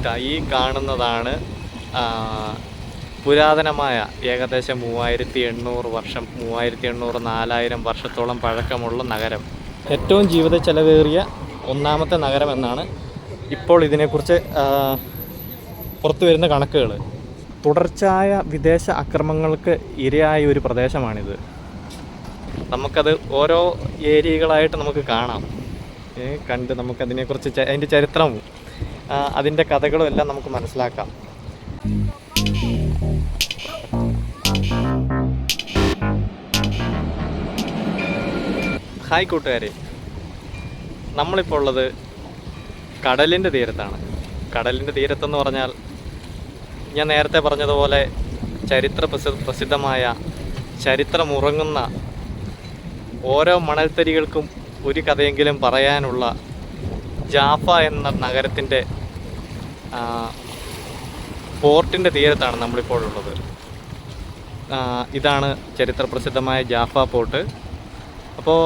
ഇതാ ഈ കാണുന്നതാണ് പുരാതനമായ ഏകദേശം മൂവായിരത്തി എണ്ണൂറ് വർഷം മൂവായിരത്തി എണ്ണൂറ് നാലായിരം വർഷത്തോളം പഴക്കമുള്ള നഗരം. ഏറ്റവും ജീവിത ചെലവേറിയ ഒന്നാമത്തെ നഗരം എന്നാണ് ഇപ്പോൾ ഇതിനെക്കുറിച്ച് പുറത്തു വരുന്ന കണക്കുകൾ തുടർച്ചയായ വിദേശ അക്രമങ്ങൾക്ക് ഇരയായ ഒരു പ്രദേശമാണിത്. നമുക്കത് ഓരോ ഏരിയകളായിട്ട് നമുക്ക് കാണാം. കണ്ട് നമുക്കതിനെക്കുറിച്ച് അതിന്റെ ചരിത്രവും ആ, അതിന്റെ കഥകളും എല്ലാം നമുക്ക് മനസ്സിലാക്കാം. ഹായ് കൂട്ടുകാരെ. നമ്മളിപ്പോൾ ഉള്ളത് കടലിന്റെ തീരത്താണ്. കടലിന്റെ തീരത്തെന്ന് പറഞ്ഞാൽ ഞാൻ നേരത്തെ പറഞ്ഞതുപോലെ ചരിത്ര പ്രസി പ്രസിദ്ധമായ ചരിത്രമുറങ്ങുന്ന ഓരോ മണൽത്തരികൾക്കും ഒരു കഥയെങ്കിലും പറയാനുള്ള ജാഫ എന്ന നഗരത്തിന്റെ പോർട്ടിന്റെ തീരത്താണ് നമ്മളിപ്പോൾ ഉള്ളത്. ഇതാണ് ചരിത്ര പ്രസിദ്ധമായ ജാഫ പോർട്ട്. അപ്പോൾ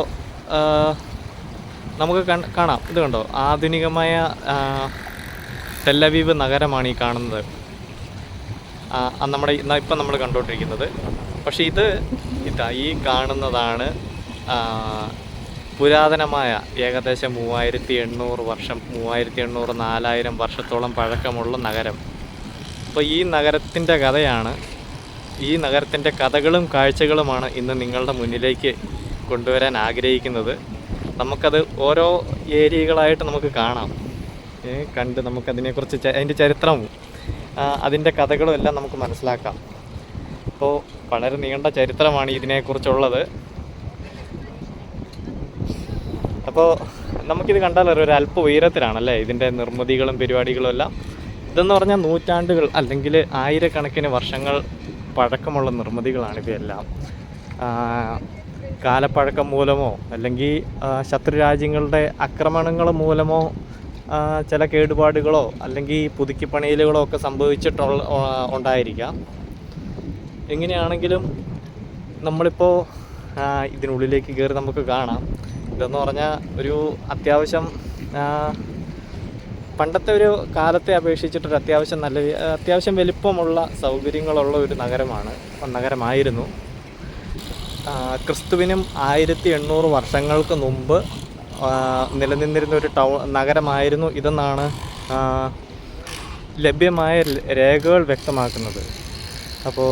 നമുക്ക് കാണാം. ഇത് കണ്ടോ? ആധുനികമായ തെല്ലവീവ് നഗരമാണ് ഈ കാണുന്നത്. നമ്മുടെ ഇപ്പം നമ്മൾ കണ്ടുകൊണ്ടിരിക്കുന്നത് പക്ഷേ ഇത് ഇതാ ഈ കാണുന്നതാണ് പുരാതനമായ ഏകദേശം മൂവായിരത്തി എണ്ണൂറ് വർഷം മൂവായിരത്തി എണ്ണൂറ് നാലായിരം വർഷത്തോളം പഴക്കമുള്ള നഗരം. അപ്പോൾ ഈ നഗരത്തിന്റെ കഥയാണ് ഈ നഗരത്തിന്റെ കഥകളും കാഴ്ചകളുമാണ് ഇന്ന് നിങ്ങളുടെ മുന്നിലേക്ക് കൊണ്ടുവരാൻ ആഗ്രഹിക്കുന്നത്. നമുക്കത് ഓരോ ഏരിയകളായിട്ട് നമുക്ക് കാണാം. കണ്ട് നമുക്കതിനെക്കുറിച്ച് അതിന്റെ ചരിത്രവും അതിന്റെ കഥകളും എല്ലാം നമുക്ക് മനസ്സിലാക്കാം. അപ്പോൾ വളരെ നീണ്ട ചരിത്രമാണ് ഇതിനെക്കുറിച്ചുള്ളത്. അപ്പോൾ നമുക്കിത് കണ്ടാൽ ഒരു അല്പ ഉയരത്തിലാണല്ലേ? ഇതിന്റെ നിർമ്മിതികളും പരിപാടികളും എല്ലാം. ഇതെന്ന് പറഞ്ഞാൽ നൂറ്റാണ്ടുകൾ അല്ലെങ്കിൽ ആയിരക്കണക്കിന് വർഷങ്ങൾ പഴക്കമുള്ള നിർമ്മിതികളാണ് ഇവയെല്ലാം കാലപ്പഴക്കം മൂലമോ അല്ലെങ്കിൽ ശത്രുരാജ്യങ്ങളുടെ ആക്രമണങ്ങൾ മൂലമോ ചില കേടുപാടുകളോ അല്ലെങ്കിൽ പുതുക്കിപ്പണിയലുകളോ ഒക്കെ സംഭവിച്ചിട്ടുള്ള ഉണ്ടായിരിക്കാം. എങ്ങനെയാണെങ്കിലും നമ്മളിപ്പോൾ ഇതിനുള്ളിലേക്ക് കയറി നമുക്ക് കാണാം. ഇതെന്ന് പറഞ്ഞാൽ ഒരു അത്യാവശ്യം പണ്ടത്തെ ഒരു കാലത്തെ അപേക്ഷിച്ചിട്ടൊരു അത്യാവശ്യം നല്ല അത്യാവശ്യം വലിപ്പമുള്ള സൗകര്യങ്ങളുള്ള ഒരു നഗരമാണ് നഗരമായിരുന്നു. ക്രിസ്തുവിനും ആയിരത്തി എണ്ണൂറ് വർഷങ്ങൾക്ക് മുമ്പ് നിലനിന്നിരുന്ന ഒരു ടൗൺ നഗരമായിരുന്നു ഇതെന്നാണ് ലഭ്യമായ രേഖകൾ വ്യക്തമാക്കുന്നത്. അപ്പോൾ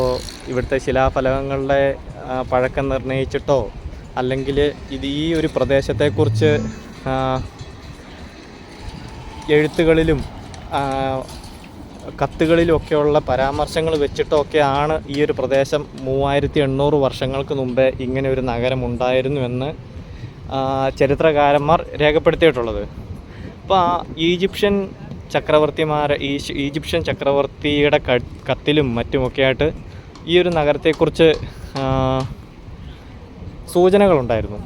ഇവിടുത്തെ ശിലാഫലകങ്ങളുടെ പഴക്കം നിർണയിച്ചിട്ടോ അല്ലെങ്കിൽ ഇത് ഈ ഒരു പ്രദേശത്തെക്കുറിച്ച് എഴുത്തുകളിലും കത്തുകളിലൊക്കെയുള്ള പരാമർശങ്ങൾ വെച്ചിട്ടൊക്കെയാണ് ഈ ഒരു പ്രദേശം മൂവായിരത്തി എണ്ണൂറ് വർഷങ്ങൾക്ക് മുമ്പേ ഇങ്ങനെ ഒരു നഗരം ഉണ്ടായിരുന്നു എന്ന് ചരിത്രകാരന്മാർ രേഖപ്പെടുത്തിയിട്ടുള്ളത്. അപ്പോൾ ഈജിപ്ഷ്യൻ ചക്രവർത്തിമാർ ഈശ് ഈജിപ്ഷ്യൻ ചക്രവർത്തിയുടെ കത്തിലും മറ്റുമൊക്കെയായിട്ട് ഈ ഒരു നഗരത്തെക്കുറിച്ച് സൂചനകളുണ്ടായിരുന്നു.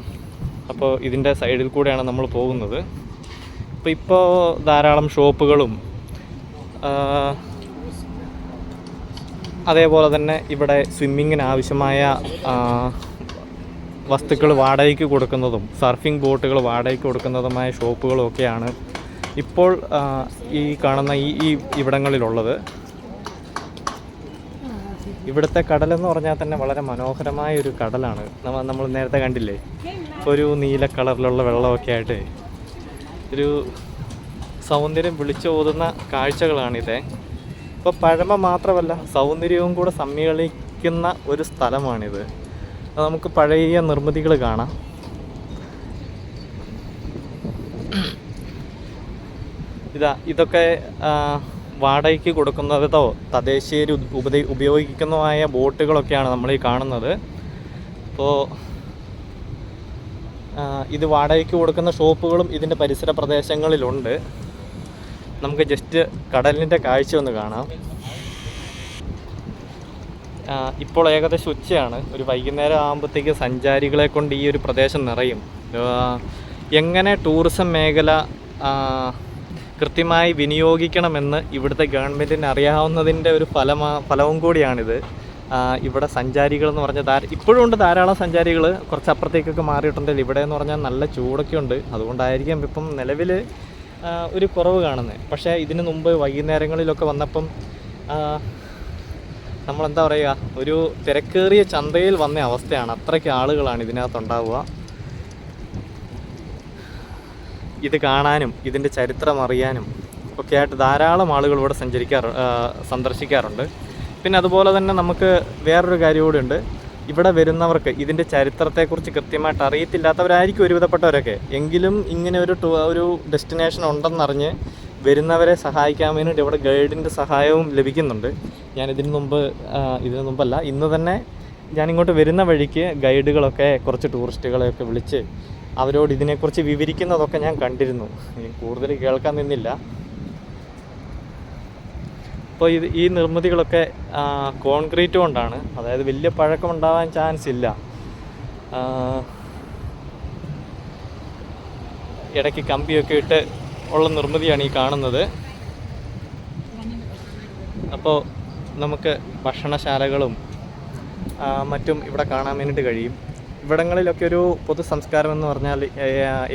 അപ്പോൾ ഇതിന്റെ സൈഡിൽ കൂടെയാണ് നമ്മൾ പോകുന്നത്. അപ്പോൾ ഇപ്പോൾ ധാരാളം ഷോപ്പുകളും അതേപോലെ തന്നെ ഇവിടെ സ്വിമ്മിങ്ങിന് ആവശ്യമായ വസ്തുക്കൾ വാടകയ്ക്ക് കൊടുക്കുന്നതും സർഫിംഗ് ബോട്ടുകൾ വാടകയ്ക്ക് കൊടുക്കുന്നതുമായ ഷോപ്പുകളും ഒക്കെയാണ് ഇപ്പോൾ ഈ കാണുന്ന ഈ ഈ ഇവിടങ്ങളിലുള്ളത്. ഇവിടുത്തെ കടലെന്ന് പറഞ്ഞാൽ തന്നെ വളരെ മനോഹരമായ ഒരു കടലാണ് നമ്മൾ നേരത്തെ കണ്ടില്ലേ? ഒരു നീല കളറിലുള്ള വെള്ളമൊക്കെ ആയിട്ട് ഒരു സൗന്ദര്യം വിളിച്ചോതുന്ന കാഴ്ചകളാണിത്. ഇപ്പോൾ പഴമ മാത്രമല്ല സൗന്ദര്യവും കൂടെ സമ്മേളിക്കുന്ന ഒരു സ്ഥലമാണിത്. നമുക്ക് പഴയ നിർമ്മിതികൾ കാണാം. ഇതാ ഇതൊക്കെ വാടകയ്ക്ക് കൊടുക്കുന്നതോ തദ്ദേശീയർ ഉപ ഉപയോഗിക്കുന്നതുമായ ബോട്ടുകളൊക്കെയാണ് നമ്മൾ ഈ കാണുന്നത്. അപ്പോൾ ഇത് വാടകയ്ക്ക് കൊടുക്കുന്ന ഷോപ്പുകളും ഇതിന്റെ പരിസര പ്രദേശങ്ങളിലുണ്ട്. നമുക്ക് ജസ്റ്റ് കടലിന്റെ കാഴ്ച ഒന്ന് കാണാം. ഇപ്പോൾ ഏകദേശം ഉച്ചയാണ്. ഒരു വൈകുന്നേരം ആകുമ്പോഴത്തേക്ക് സഞ്ചാരികളെ കൊണ്ട് ഈ ഒരു പ്രദേശം നിറയും. എങ്ങനെ ടൂറിസം മേഖല കൃത്യമായി വിനിയോഗിക്കണമെന്ന് ഇവിടുത്തെ ഗവൺമെന്റിന് അറിയാവുന്നതിന്റെ ഒരു ഫലമാ ഫലവും കൂടിയാണിത്. ഇവിടെ സഞ്ചാരികൾ എന്ന് പറഞ്ഞാൽ ധാര ഇപ്പോഴും ഉണ്ട് ധാരാളം സഞ്ചാരികൾ. കുറച്ച് അപ്പുറത്തേക്കൊക്കെ മാറിയിട്ടുണ്ടെങ്കിൽ ഇവിടെ എന്ന് പറഞ്ഞാൽ നല്ല ചൂടൊക്കെ ഉണ്ട്. അതുകൊണ്ടായിരിക്കും ഇപ്പം നിലവിൽ ഒരു കുറവ് കാണുന്നത്. പക്ഷേ ഇതിന് മുമ്പ് വൈകുന്നേരങ്ങളിലൊക്കെ വന്നപ്പം നമ്മളെന്താ പറയുക ഒരു തിരക്കേറിയ ചന്തയിൽ വന്ന അവസ്ഥയാണ്. അത്രയ്ക്ക് ആളുകളാണ് ഇതിനകത്തുണ്ടാവുക. ഇത് കാണാനും ഇതിന്റെ ചരിത്രം അറിയാനും ഒക്കെ ആയിട്ട് ധാരാളം ആളുകൾ ഇവിടെ സഞ്ചരിക്കാറ് സന്ദർശിക്കാറുണ്ട്. പിന്നെ അതുപോലെ തന്നെ നമുക്ക് വേറൊരു കാര്യം കൂടി ഉണ്ട്. ഇവിടെ വരുന്നവർക്ക് ഇതിന്റെ ചരിത്രത്തെക്കുറിച്ച് കൃത്യമായിട്ട് അറിയത്തില്ലാത്തവരായിരിക്കും ഒരുവിധപ്പെട്ടവരൊക്കെ. എങ്കിലും ഇങ്ങനെ ഒരു ഒരു ഡെസ്റ്റിനേഷൻ ഉണ്ടെന്നറിഞ്ഞ് വരുന്നവരെ സഹായിക്കാൻ വേണ്ടിയിട്ട് ഇവിടെ ഗൈഡിന്റെ സഹായവും ലഭിക്കുന്നുണ്ട്. ഞാൻ ഇതിനു മുമ്പ് ഇതിനു മുമ്പല്ല ഇന്ന് തന്നെ ഞാനിങ്ങോട്ട് വരുന്ന വഴിക്ക് ഗൈഡുകളൊക്കെ കുറച്ച് ടൂറിസ്റ്റുകളെയൊക്കെ വിളിച്ച് അവരോട് ഇതിനെക്കുറിച്ച് വിവരിക്കുന്നതൊക്കെ ഞാൻ കണ്ടിരുന്നു. കൂടുതൽ കേൾക്കാൻ നിന്നില്ല. അപ്പോൾ ഇത് ഈ നിർമ്മിതികളൊക്കെ കോൺക്രീറ്റ് കൊണ്ടാണ്. അതായത് വലിയ പഴക്കം ഉണ്ടാവാൻ ചാൻസ് ഇല്ല. ഇടയ്ക്ക് കമ്പിയൊക്കെ ഇട്ട് ഉള്ള നിർമ്മിതിയാണ് ഈ കാണുന്നത്. അപ്പോൾ നമുക്ക് ഭക്ഷണശാലകളും മറ്റും ഇവിടെ കാണാൻ വേണ്ടിയിട്ട് കഴിയും. ഇവിടങ്ങളിലൊക്കെ ഒരു പൊതു സംസ്കാരം എന്ന് പറഞ്ഞാൽ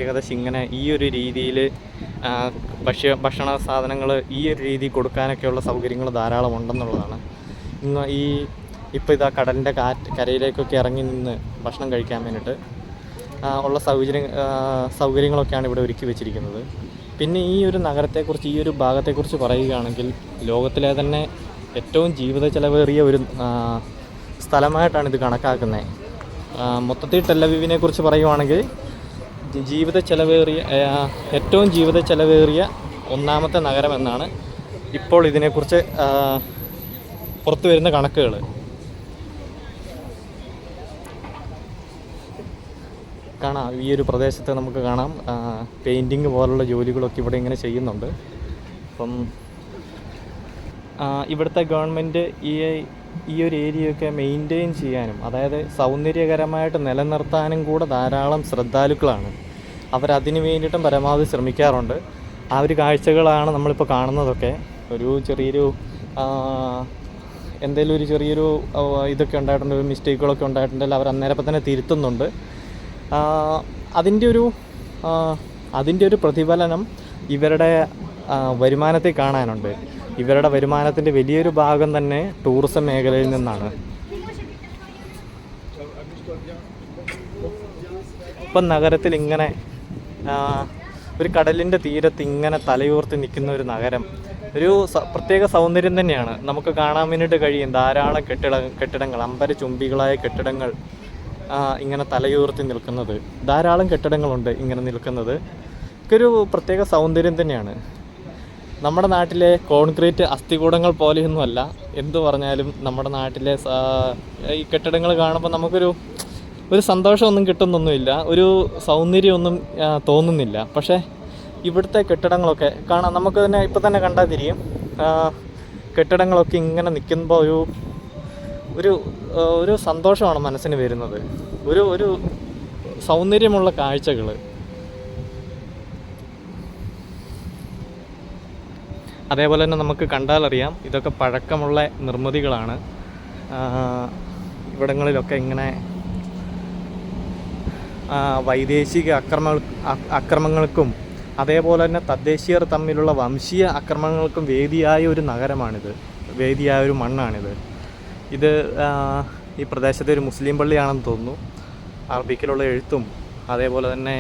ഏകദേശം ഇങ്ങനെ ഈ ഒരു രീതിയിൽ ഭക്ഷ്യ ഭക്ഷണ സാധനങ്ങൾ ഈ ഒരു രീതി കൊടുക്കാനൊക്കെയുള്ള സൗകര്യങ്ങൾ ധാരാളം ഉണ്ടെന്നുള്ളതാണ്. ഇന്ന് ഈ ഇപ്പോൾ ഇതാ കടലിന്റെ കാറ്റ് കരയിലേക്കൊക്കെ ഇറങ്ങി നിന്ന് ഭക്ഷണം കഴിക്കാൻ വേണ്ടിയിട്ട് ഉള്ള സൗകര്യ സൗകര്യങ്ങളൊക്കെയാണ് ഇവിടെ ഒരുക്കി വെച്ചിരിക്കുന്നത്. പിന്നെ ഈ ഒരു നഗരത്തെക്കുറിച്ച് ഈ ഒരു ഭാഗത്തെക്കുറിച്ച് പറയുകയാണെങ്കിൽ ലോകത്തിലെ തന്നെ ഏറ്റവും ജീവിത ചെലവേറിയ ഒരു സ്ഥലമായിട്ടാണ് ഇത് കണക്കാക്കുന്നത്. മൊത്തത്തിൽ ടെല്ലവീവിനെ കുറിച്ച് പറയുവാണെങ്കിൽ ജീവിത ചെലവേറിയ ഏറ്റവും ജീവിത ചെലവേറിയ ഒന്നാമത്തെ നഗരം എന്നാണ് ഇപ്പോൾ ഇതിനെക്കുറിച്ച് പുറത്തു വരുന്ന കണക്കുകൾ കാണാം. ഈ ഒരു പ്രദേശത്ത് നമുക്ക് കാണാം. പെയിന്റിങ് പോലുള്ള ജോലികളൊക്കെ ഇവിടെ ഇങ്ങനെ ചെയ്യുന്നുണ്ട്. അപ്പം ഇവിടുത്തെ ഗവൺമെന്റ് ഈ ഈ ഒരു ഏരിയയൊക്കെ മെയിന്റെയിൻ ചെയ്യാനും അതായത് സൗന്ദര്യകരമായിട്ട് നിലനിർത്താനും കൂടെ ധാരാളം ശ്രദ്ധാലുക്കളാണ്. അവരതിനു വേണ്ടിയിട്ടും പരമാവധി ശ്രമിക്കാറുണ്ട്. ആ ഒരു കാഴ്ചകളാണ് നമ്മളിപ്പോൾ കാണുന്നതൊക്കെ. ഒരു ചെറിയൊരു എന്തെങ്കിലും ഒരു ചെറിയൊരു ഇതൊക്കെ ഉണ്ടായിട്ടുണ്ട് ഒരു മിസ്റ്റേക്കുകളൊക്കെ ഉണ്ടായിട്ടുണ്ടെങ്കിൽ അവർ അന്നേരപ്പം തന്നെ തിരുത്തുന്നുണ്ട്. അതിന്റെ ഒരു അതിന്റെ ഒരു പ്രതിഫലനം ഇവരുടെ വരുമാനത്തെ കാണാനുണ്ട്. ഇവരുടെ വരുമാനത്തിന്റെ വലിയൊരു ഭാഗം തന്നെ ടൂറിസം മേഖലയിൽ നിന്നാണ്. ഇപ്പം നഗരത്തിൽ ഇങ്ങനെ ഒരു കടലിന്റെ തീരത്ത് ഇങ്ങനെ തലയുയർത്തി നിൽക്കുന്ന ഒരു നഗരം ഒരു പ്രത്യേക സൗന്ദര്യം തന്നെയാണ്. നമുക്ക് കാണാൻ വേണ്ടിയിട്ട് കഴിയും. ധാരാളം കെട്ടിട കെട്ടിടങ്ങൾ അമ്പര ചുംബികളായ കെട്ടിടങ്ങൾ ഇങ്ങനെ തലയുയർത്തി നിൽക്കുന്നത്. ധാരാളം കെട്ടിടങ്ങളുണ്ട് ഇങ്ങനെ നിൽക്കുന്നത്. ഒരു പ്രത്യേക സൗന്ദര്യം തന്നെയാണ്. നമ്മുടെ നാട്ടിലെ കോൺക്രീറ്റ് അസ്ഥികൂടങ്ങൾ പോലെയൊന്നുമല്ല. എന്തു പറഞ്ഞാലും നമ്മുടെ നാട്ടിലെ ഈ കെട്ടിടങ്ങൾ കാണുമ്പോൾ നമുക്കൊരു ഒരു സന്തോഷമൊന്നും കിട്ടുന്നൊന്നുമില്ല. ഒരു സൗന്ദര്യമൊന്നും തോന്നുന്നില്ല. പക്ഷേ ഇവിടുത്തെ കെട്ടിടങ്ങളൊക്കെ കാണാം. നമുക്ക് തന്നെ ഇപ്പം തന്നെ കണ്ടാൽ തിരിയും. കെട്ടിടങ്ങളൊക്കെ ഇങ്ങനെ നിൽക്കുമ്പോൾ ഒരു ഒരു ഒരു സന്തോഷമാണ് മനസ്സിന് വരുന്നത്. ഒരു ഒരു സൗന്ദര്യമുള്ള കാഴ്ചകൾ അതേപോലെ തന്നെ നമുക്ക് കണ്ടാലറിയാം ഇതൊക്കെ പഴക്കമുള്ള നിർമ്മിതികളാണ്. ഇവിടങ്ങളിലൊക്കെ ഇങ്ങനെ വൈദേശിക അക്രമ അക്രമങ്ങൾക്കും അതേപോലെ തന്നെ തദ്ദേശീയർ തമ്മിലുള്ള വംശീയ അക്രമങ്ങൾക്കും വേദിയായ ഒരു നഗരമാണിത്. വേദിയായ ഒരു മണ്ണാണിത്. ഇത് ഈ പ്രദേശത്തെ ഒരു മുസ്ലിം പള്ളിയാണെന്ന് തോന്നുന്നു. അറബിക്കിലുള്ള എഴുത്തും അതേപോലെ തന്നെ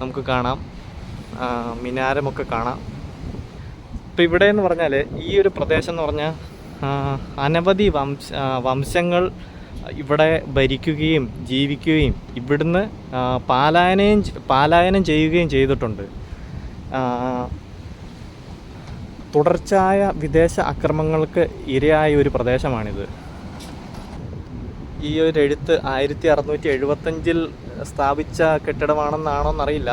നമുക്ക് കാണാം. മിനാരമൊക്കെ കാണാം. ഇപ്പം ഇവിടെ എന്ന് പറഞ്ഞാൽ ഈ ഒരു പ്രദേശം എന്ന് പറഞ്ഞാൽ അനവധി വംശ വംശങ്ങൾ ഇവിടെ ഭരിക്കുകയും ജീവിക്കുകയും ഇവിടുന്ന് പാലായനയും പാലായനം ചെയ്യുകയും ചെയ്തിട്ടുണ്ട്. തുടർച്ചയായ വിദേശ അക്രമങ്ങൾക്ക് ഇരയായ ഒരു പ്രദേശമാണിത്. ഈ ഒരു എഴുത്ത് ആയിരത്തി അറുന്നൂറ്റി എഴുപത്തഞ്ചിൽ സ്ഥാപിച്ച കെട്ടിടമാണെന്നാണോ എന്നറിയില്ല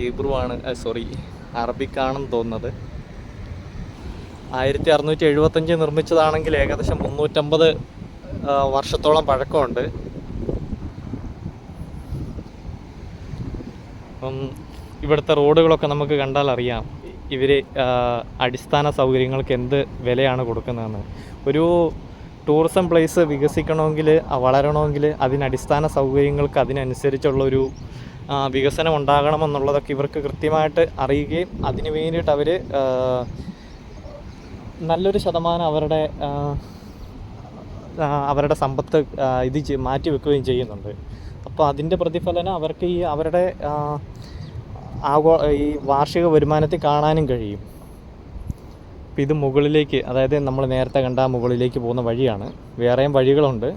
ഹീബ്രു ആണ് സോറി. അറബിക് ആണെന്ന് തോന്നുന്നത്. ആയിരത്തി അറുന്നൂറ്റി എഴുപത്തഞ്ച് നിർമ്മിച്ചതാണെങ്കിൽ ഏകദേശം മുന്നൂറ്റമ്പത് വർഷത്തോളം പഴക്കമുണ്ട്. അപ്പം ഇവിടുത്തെ റോഡുകളൊക്കെ നമുക്ക് കണ്ടാൽ അറിയാം. ഇവർ അടിസ്ഥാന സൗകര്യങ്ങൾക്ക് എന്ത് വിലയാണ് കൊടുക്കുന്നതെന്ന്. ഒരു ടൂറിസം പ്ലേസ് വികസിക്കണമെങ്കിൽ വളരണമെങ്കിൽ അതിന് അടിസ്ഥാന സൗകര്യങ്ങൾക്ക് അതിനനുസരിച്ചുള്ളൊരു വികസനം ഉണ്ടാകണമെന്നുള്ളതൊക്കെ ഇവർക്ക് കൃത്യമായിട്ട് അറിയുകയും അതിന് വേണ്ടിയിട്ട് അവർ നല്ലൊരു ശതമാനം അവരുടെ അവരുടെ സമ്പത്ത് ഇത് മാറ്റി വെക്കുകയും ചെയ്യുന്നുണ്ട്. അപ്പോൾ അതിന്റെ പ്രതിഫലനം അവർക്ക് ഈ അവരുടെ ആഗോ ഈ വാർഷിക വരുമാനത്തിൽ കാണാനും കഴിയും. അപ്പം ഇത് മുകളിലേക്ക് അതായത് നമ്മൾ നേരത്തെ കണ്ട മുകളിലേക്ക് പോകുന്ന വഴിയാണ്. വേറെയും വഴികളുണ്ട്.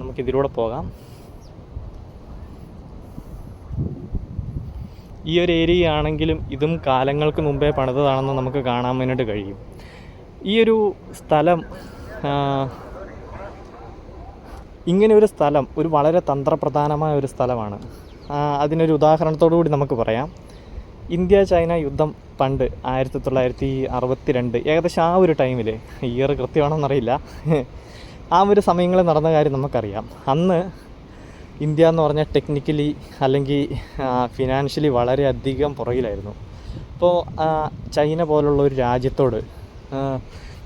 നമുക്കിതിലൂടെ പോകാം. ഈ ഒരു ഏരിയ ആണെങ്കിലും ഇതും കാലങ്ങൾക്ക് മുമ്പേ പണിതതാണെന്ന് നമുക്ക് കാണാൻ വേണ്ടിയിട്ട് കഴിയും. ഈ ഒരു സ്ഥലം ഇങ്ങനെ ഒരു സ്ഥലം ഒരു വളരെ തന്ത്രപ്രധാനമായ ഒരു സ്ഥലമാണ്. അതിനൊരു ഉദാഹരണത്തോടു കൂടി നമുക്ക് പറയാം. ഇന്ത്യ ചൈന യുദ്ധം പണ്ട് ആയിരത്തി തൊള്ളായിരത്തി അറുപത്തി രണ്ട് ഏകദേശം ആ ഒരു ടൈമിൽ ഇയർ കൃത്യമാണെന്നറിയില്ല. ആ ഒരു സമയങ്ങളിൽ നടന്ന കാര്യം നമുക്കറിയാം. അന്ന് ഇന്ത്യ എന്ന് പറഞ്ഞാൽ ടെക്നിക്കലി അല്ലെങ്കിൽ ഫിനാൻഷ്യലി വളരെയധികം പുറകിലായിരുന്നു. അപ്പോൾ ചൈന പോലുള്ള ഒരു രാജ്യത്തോട്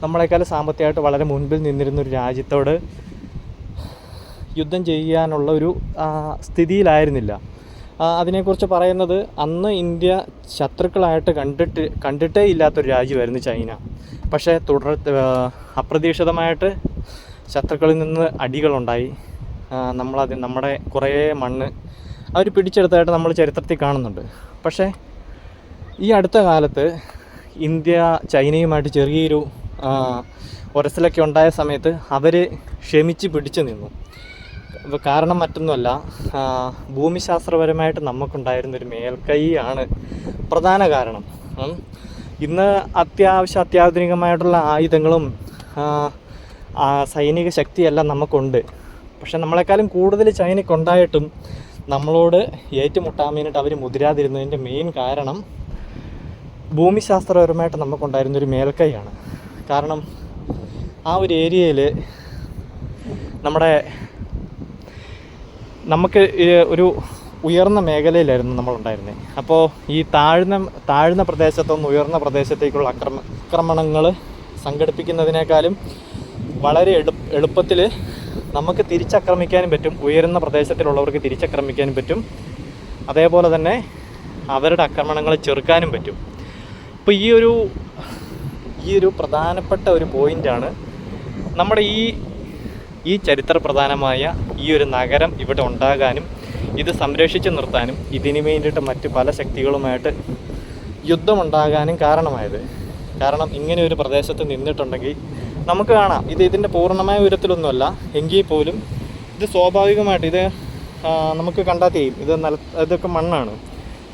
നമ്മളെക്കാൾ സാമ്പത്തികമായിട്ട് വളരെ മുൻപിൽ നിന്നിരുന്ന ഒരു രാജ്യത്തോട് യുദ്ധം ചെയ്യാനുള്ള ഒരു സ്ഥിതിയിലായിരുന്നില്ല. അതിനെക്കുറിച്ച് പറയുന്നത് അന്ന് ഇന്ത്യ ശത്രുക്കളായിട്ട് കണ്ടിട്ട് കണ്ടിട്ടേ ഇല്ലാത്തൊരു രാജ്യമായിരുന്നു ചൈന. പക്ഷേ തുടർ അപ്രതീക്ഷിതമായിട്ട് ശത്രുക്കളിൽ നിന്ന് അടികളുണ്ടായി. നമ്മളത് നമ്മുടെ കുറേ മണ്ണ് അവർ പിടിച്ചെടുത്തതായിട്ട് നമ്മൾ ചരിത്രത്തിൽ കാണുന്നുണ്ട്. പക്ഷേ ഈ അടുത്ത കാലത്ത് ഇന്ത്യ ചൈനയുമായിട്ട് ചെറിയൊരു ഉരസലൊക്കെ ഉണ്ടായ സമയത്ത് അവർ ക്ഷമിച്ച് പിടിച്ചു നിന്നു. കാരണം മറ്റൊന്നുമല്ല ഭൂമിശാസ്ത്രപരമായിട്ട് നമുക്കുണ്ടായിരുന്നൊരു മേൽക്കൈയാണ് പ്രധാന കാരണം. ഇന്ന് അത്യാവശ്യം അത്യാധുനികമായിട്ടുള്ള ആയുധങ്ങളും സൈനിക ശക്തിയെല്ലാം നമുക്കുണ്ട്. പക്ഷെ നമ്മളെക്കാളും കൂടുതൽ ചൈനയ്ക്കുണ്ടായിട്ടും നമ്മളോട് ഏറ്റുമുട്ടാൻ വേണ്ടിയിട്ട് അവർ മുതിരാതിരുന്നതിന്റെ മെയിൻ കാരണം ഭൂമിശാസ്ത്രപരമായിട്ട് നമുക്കുണ്ടായിരുന്നൊരു മേൽക്കൈയാണ്. കാരണം ആ ഒരു ഏരിയയിൽ നമ്മുടെ നമുക്ക് ഒരു ഉയർന്ന മേഖലയിലായിരുന്നു നമ്മളുണ്ടായിരുന്നത് അപ്പോൾ ഈ താഴ്ന്ന താഴ്ന്ന പ്രദേശത്തുനിന്ന് ഉയർന്ന പ്രദേശത്തേക്കുള്ള അക്രമ ആക്രമണങ്ങൾ സംഘടിപ്പിക്കുന്നതിനേക്കാളും വളരെ എളു എളുപ്പത്തിൽ നമുക്ക് തിരിച്ചക്രമിക്കാനും പറ്റും. ഉയരുന്ന പ്രദേശത്തിലുള്ളവർക്ക് തിരിച്ചക്രമിക്കാനും പറ്റും. അതേപോലെ തന്നെ അവരുടെ ആക്രമണങ്ങളെ ചെറുക്കാനും പറ്റും. ഇപ്പോൾ ഈ ഒരു ഈ ഒരു പ്രധാനപ്പെട്ട ഒരു പോയിന്റാണ് നമ്മുടെ ഈ ഈ ചരിത്ര പ്രധാനമായ ഈ ഒരു നഗരം ഇവിടെ ഉണ്ടാകാനും ഇത് സംരക്ഷിച്ചു നിർത്താനും ഇതിനു വേണ്ടിയിട്ട് മറ്റ് പല ശക്തികളുമായിട്ട് യുദ്ധമുണ്ടാകാനും കാരണമായത്. കാരണം ഇങ്ങനെ ഒരു പ്രദേശത്ത് നിന്നിട്ടുണ്ടെങ്കിൽ നമുക്ക് കാണാം. ഇത് ഇതിന്റെ പൂർണമായ ഉയരത്തിലൊന്നുമല്ല. എങ്കിൽ പോലും ഇത് സ്വാഭാവികമായിട്ട് ഇത് നമുക്ക് കണ്ടാൽ ചെയ്യും ഇത് നില ഇതൊക്കെ മണ്ണാണ്.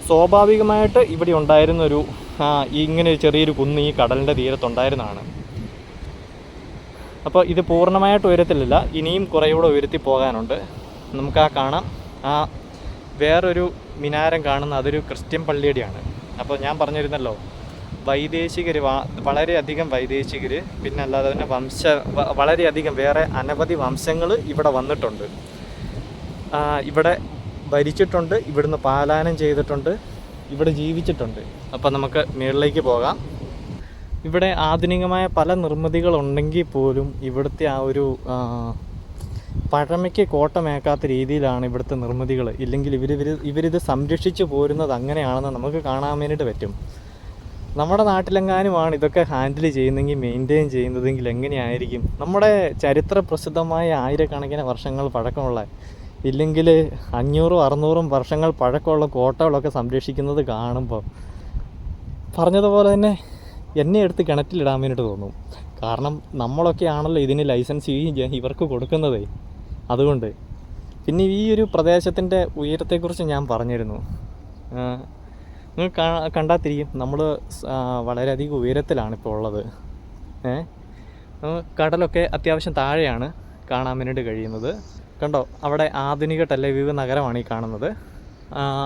സ്വാഭാവികമായിട്ട് ഇവിടെ ഉണ്ടായിരുന്നൊരു ഇങ്ങനെ ഒരു ചെറിയൊരു കുന്ന് ഈ കടലിന്റെ തീരത്തുണ്ടായിരുന്നതാണ്. അപ്പോൾ ഇത് പൂർണമായിട്ട് ഉയരത്തിലില്ല ഇനിയും കുറേ കൂടെ ഉയരത്തിൽ പോകാനുണ്ട്. നമുക്ക് ആ കാണാം. ആ വേറൊരു മിനാരം കാണുന്ന അതൊരു ക്രിസ്ത്യൻ പള്ളിയുടെയാണ്. അപ്പോൾ ഞാൻ പറഞ്ഞിരുന്നല്ലോ വൈദേശികർ വളരെയധികം വൈദേശികർ പിന്നെ അല്ലാതെ തന്നെ വംശ വളരെയധികം വേറെ അനവധി വംശങ്ങൾ ഇവിടെ വന്നിട്ടുണ്ട്. ഇവിടെ ഭരിച്ചിട്ടുണ്ട് ഇവിടുന്ന് പാലായനം ചെയ്തിട്ടുണ്ട് ഇവിടെ ജീവിച്ചിട്ടുണ്ട്. അപ്പോൾ നമുക്ക് മേളിലേക്ക് പോകാം. ഇവിടെ ആധുനികമായ പല നിർമ്മിതികളുണ്ടെങ്കിൽ പോലും ഇവിടുത്തെ ആ ഒരു പഴമയ്ക്ക് കോട്ടമേക്കാത്ത രീതിയിലാണ് ഇവിടുത്തെ നിർമ്മിതികൾ ഇല്ലെങ്കിൽ ഇവർ ഇവർ ഇവരിത് സംരക്ഷിച്ചു പോരുന്നത് അങ്ങനെയാണെന്ന് നമുക്ക് കാണാൻ വേണ്ടിയിട്ട് പറ്റും. നമ്മുടെ നാട്ടിലെങ്ങാനുമാണ് ഇതൊക്കെ ഹാൻഡിൽ ചെയ്യുന്നെങ്കിൽ മെയിന്റെയിൻ ചെയ്യുന്നതെങ്കിൽ എങ്ങനെയായിരിക്കും? നമ്മുടെ ചരിത്ര പ്രസിദ്ധമായ ആയിരക്കണക്കിന് വർഷങ്ങൾ പഴക്കമുള്ള ഇല്ലെങ്കിൽ അഞ്ഞൂറും അറുന്നൂറും വർഷങ്ങൾ പഴക്കമുള്ള കോട്ടകളൊക്കെ സംരക്ഷിക്കുന്നത് കാണുമ്പോൾ പറഞ്ഞതുപോലെ തന്നെ എന്നെ എടുത്ത് കിണറ്റിലിടാൻ വേണ്ടിയിട്ട് തോന്നും. കാരണം നമ്മളൊക്കെ ആണല്ലോ ഇതിന് ലൈസൻസ് ഈ ഇവർക്ക് കൊടുക്കുന്നതേ. അതുകൊണ്ട് പിന്നെ ഈ ഒരു പ്രദേശത്തിന്റെ ഉയരത്തെക്കുറിച്ച് ഞാൻ പറഞ്ഞിരുന്നു. നിങ്ങൾ കാ- കണ്ടാൽ തിരിയും നമ്മൾ വളരെയധികം ഉയരത്തിലാണ് ഇപ്പോൾ ഉള്ളത്. ഏ? കടലൊക്കെ അത്യാവശ്യം താഴെയാണ് കാണാൻ വേണ്ടിയിട്ട് കഴിയുന്നത്. കണ്ടോ? അവിടെ ആധുനിക ടെലവീവ് നഗരമാണ് ഈ കാണുന്നത്.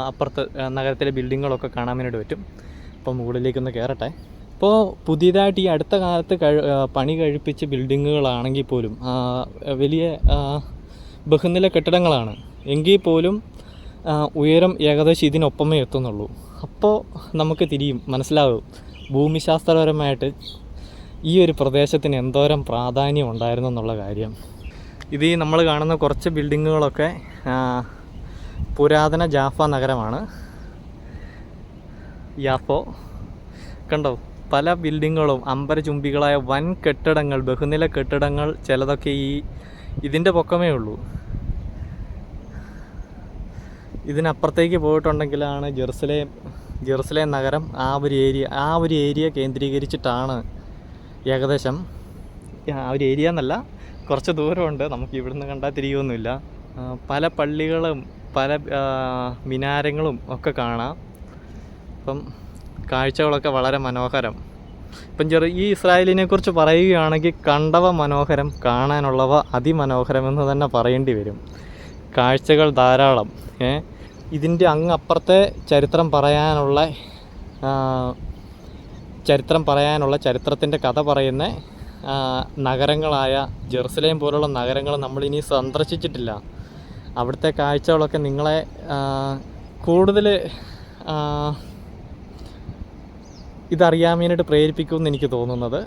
അപ്പുറത്ത് നഗരത്തിലെ ബിൽഡിങ്ങുകളൊക്കെ കാണാൻ വേണ്ടിയിട്ട് പറ്റും. അപ്പോൾ മുകളിലേക്കൊന്ന് കയറട്ടെ ഇപ്പോൾ പുതിയതായിട്ട് ഈ അടുത്ത കാലത്ത് കഴി പണി കഴിപ്പിച്ച ബിൽഡിങ്ങുകളാണെങ്കിൽ പോലും വലിയ ബഹുനില കെട്ടിടങ്ങളാണ്. എങ്കിൽ പോലും ഉയരം ഏകദേശം ഇതിനൊപ്പമേ എത്തുന്നുള്ളൂ. അപ്പോൾ നമുക്ക് തിരിയും. മനസ്സിലാവും? ഭൂമിശാസ്ത്രപരമായിട്ട് ഈ ഒരു പ്രദേശത്തിന് എന്തോരം പ്രാധാന്യം ഉണ്ടായിരുന്നു എന്നുള്ള കാര്യം. ഇത് ഈ നമ്മൾ കാണുന്ന കുറച്ച് ബിൽഡിങ്ങുകളൊക്കെ പുരാതന ജാഫ നഗരമാണ്. യാപ്പോ കണ്ടോ? പല ബിൽഡിങ്ങുകളും അമ്പരചുംബികളായ വൻ കെട്ടിടങ്ങൾ ബഹുനില കെട്ടിടങ്ങൾ ചിലതൊക്കെ ഈ ഇതിന്റെ പൊക്കമേ ഉള്ളൂ. ഇതിനപ്പുറത്തേക്ക് പോയിട്ടുണ്ടെങ്കിലാണ് ജെറുസലേം ജെറുസലേം നഗരം ആ ഒരു ഏരിയ ആ ഒരു ഏരിയ കേന്ദ്രീകരിച്ചിട്ടാണ് ഏകദേശം ആ ഒരു ഏരിയ എന്നല്ല കുറച്ച് ദൂരമുണ്ട്. നമുക്ക് ഇവിടുന്ന് കണ്ടാൽ തിരിയൊന്നുമില്ല. പല പള്ളികളും പല മിനാരങ്ങളും ഒക്കെ കാണാം. അപ്പം കാഴ്ചകളൊക്കെ വളരെ മനോഹരം. ഇപ്പം ചെറു ഈ ഇസ്രായേലിനെ കുറിച്ച് പറയുകയാണെങ്കിൽ കണ്ടവ മനോഹരം കാണാനുള്ളവ അതിമനോഹരം എന്ന് തന്നെ പറയേണ്ടി വരും. കാഴ്ചകൾ ധാരാളം ഏ? ഇതിന്റെ അങ്ങപ്പുറത്തെ ചരിത്രം പറയാനുള്ള ചരിത്രം പറയാനുള്ള ചരിത്രത്തിന്റെ കഥ പറയുന്ന നഗരങ്ങളായ ജെറുസലേം പോലുള്ള നഗരങ്ങൾ നമ്മളിനി സന്ദർശിച്ചിട്ടില്ല. അവിടുത്തെ കാഴ്ചകളൊക്കെ നിങ്ങളെ കൂടുതൽ ഇതറിയാൻ വേണ്ടിയിട്ട് പ്രേരിപ്പിക്കുമെന്ന് എനിക്ക് തോന്നുന്നത്.